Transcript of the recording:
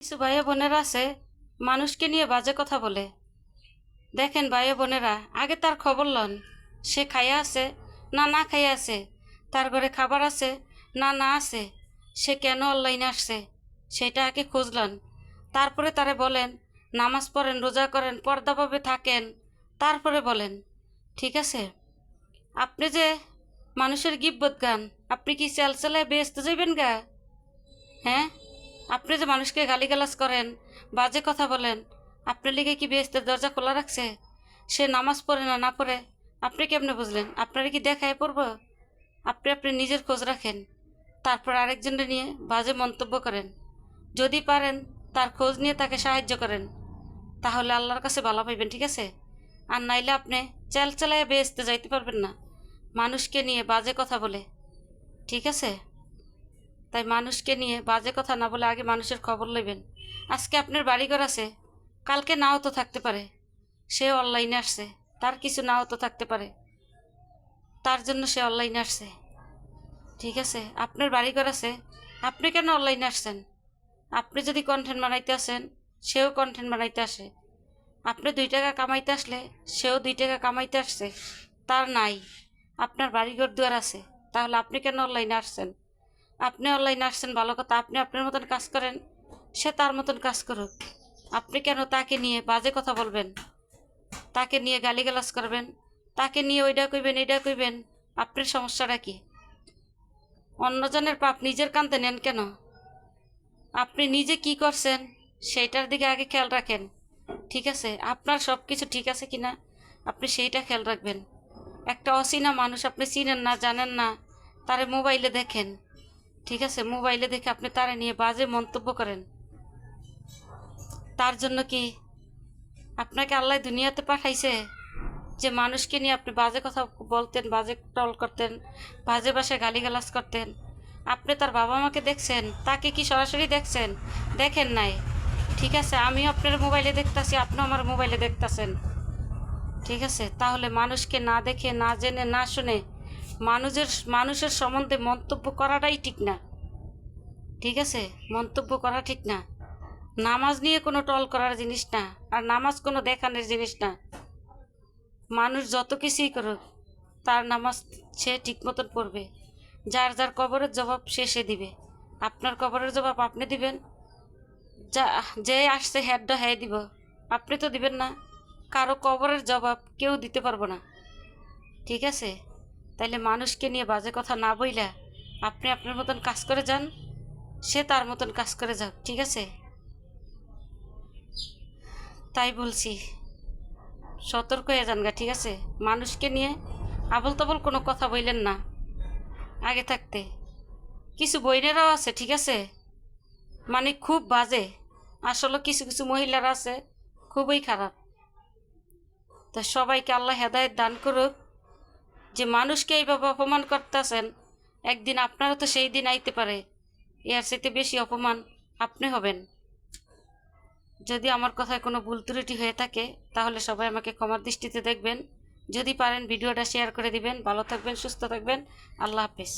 কিছু ভাইয়া বোনেরা আছে, মানুষকে নিয়ে বাজে কথা বলে। দেখেন ভাইয়া বোনেরা আগে তার খবর লন। সে খাইয়া আছে, না না খাইয়া আছে। তার ঘরে খাবার আছে, না না আছে। সে কেন অনলাইনে আসছে? সেটা আগে খুঁজলেন তারপরে তারে বলেন, নামাজ পড়েন, রোজা করেন, পর্দাভাবে থাকেন। তারপরে বলেন, ঠিক আছে, আপনি যে মানুষের গিব্বত গান, আপনি কি চাল চালায় বেসতে যাইবেন গা? হ্যাঁ? আপনি যে মানুষকে গালিগালাজ করেন, বাজে কথা বলেন, আপনার লিগে কি বেহেস্তের দরজা খোলা রাখছে? সে নামাজ পড়ে না না পড়ে, আপনি কেমনে বুঝলেন? আপনারা কি দেখায় পড়ব? আপনি আপনি নিজের খোঁজ রাখেন, তারপর আরেকজনের নিয়ে বাজে মন্তব্য করেন। যদি পারেন, তার খোঁজ নিয়ে তাকে সাহায্য করেন। তাহলে আল্লাহর কাছে ভালো পাইবেন, ঠিক আছে? আর নাইলে আপনি চেল চেলায় বেহেস্তে যাইতে পারবেন না। মানুষকে নিয়ে বাজে কথা বলে, ঠিক আছে? তাই মানুষকে নিয়ে বাজে কথা না বলে আগে মানুষের খবর নেবেন আজকে আপনার বাড়িঘর আছে, কালকে নাও তো থাকতে পারে। সে অনলাইনে আসছে, তার কিছু নাও তো থাকতে পারে। তার জন্য সে অনলাইনে আসছে। ঠিক আছে, আপনার বাড়িঘর আছে, আপনি কেন অনলাইনে আসছেন? আপনি যদি কন্টেন্ট বানাইতে আসেন, সেও কন্টেন্ট বানাইতে আসে। আপনি দুই টাকা কামাইতে আসলে, সেও দুই টাকা কামাইতে আসছে। তার নাই, আপনার বাড়িঘর দুয়ার আছে, তাহলে আপনি কেন অনলাইনে আসছেন? আপনি অনলাইনে আসছেন, ভালো কথা, আপনি আপনার মতন কাজ করেন, সে তার মতন কাজ করুক। আপনি কেন তাকে নিয়ে বাজে কথা বলবেন? তাকে নিয়ে গালিগালাজ করবেন? তাকে নিয়ে ওইটা কইবেন এইটা কইবেন? আপনার সমস্যাটা কি? অন্যজনের পাপ নিজের কান্তে নেন কেন? আপনি নিজে কি করছেন, সেইটার দিকে আগে খেয়াল রাখেন। ঠিক আছে, আপনার সব কিছু ঠিক আছে কি না আপনি সেইটা খেয়াল রাখবেন। একটা অচেনা মানুষ আপনি চিনেন না, জানেন না, তারে মোবাইলে দেখেন। ঠিক আছে, মোবাইলে দেখে আপনি তারা নিয়ে বাজে মন্তব্য করেন। তার জন্য কি আপনাকে আল্লাহ দুনিয়াতে পাঠাইছে যে মানুষকে নিয়ে আপনি বাজে কথা বলতেন, বাজে টল করতেন, বাজে বাসায় গালিগালাজ করতেন? আপনি তার বাবা মাকে দেখছেন, তাকে কি সরাসরি দেখছেন? দেখেন নাই। ঠিক আছে, আমিও আপনার মোবাইলে দেখতাছি, আপনিও আমার মোবাইলে দেখতাছেন। ঠিক আছে, তাহলে মানুষকে না দেখে, না জেনে, না শুনে মানুষের মানুষের সম্বন্ধে মন্তব্য করাটাই ঠিক না। ঠিক আছে? মন্তব্য করা ঠিক না। নামাজ নিয়ে কোনো টল করার জিনিস না, আর নামাজ কোনো দেখানোর জিনিস না। মানুষ যত কিছুই করুক, তার নামাজ সে ঠিক মতন পড়বে। যার যার কবরের জবাব সে সে দিবে। আপনার কবরের জবাব আপনি দিবেন? যা, যে আসছে হ্যাডটা হ্যাঁ দিব। আপনি তো দিবেন না। কারও কবরের জবাব কেউ দিতে পারব না। ঠিক আছে? তাইলে মানুষকে নিয়ে বাজে কথা না বইলা আপনি আপনার মতন কাজ করে যান। সে তার মতন কাজ করে যাক, ঠিক আছে? তাই বলছি, সতর্ক হয়ে যান গা, ঠিক আছে? মানুষকে নিয়ে আবল তাবল কোনো কথা বললেন না। আগে থাকতে। কিছু বইনেরাও আছে, ঠিক আছে? মানে খুব বাজে। আসলে কিছু কিছু মহিলারা আছে, খুবই খারাপ। তা সবাইকে আল্লাহ হেদায়ত দান করুক। যে মানুষকে এইভাবে অপমান করতেছেন, একদিন আপনারও তো সেই দিন আইতে পারে। এর সাথে বেশি অপমান আপনি হবেন। যদি আমার কথায় কোনো ভুল ত্রুটি হয়ে থাকে, তাহলে সবাই আমাকে ক্ষমার দৃষ্টিতে দেখবেন। যদি পারেন ভিডিওটা শেয়ার করে দিবেন। ভালো থাকবেন, সুস্থ থাকবেন। আল্লাহ হাফেজ।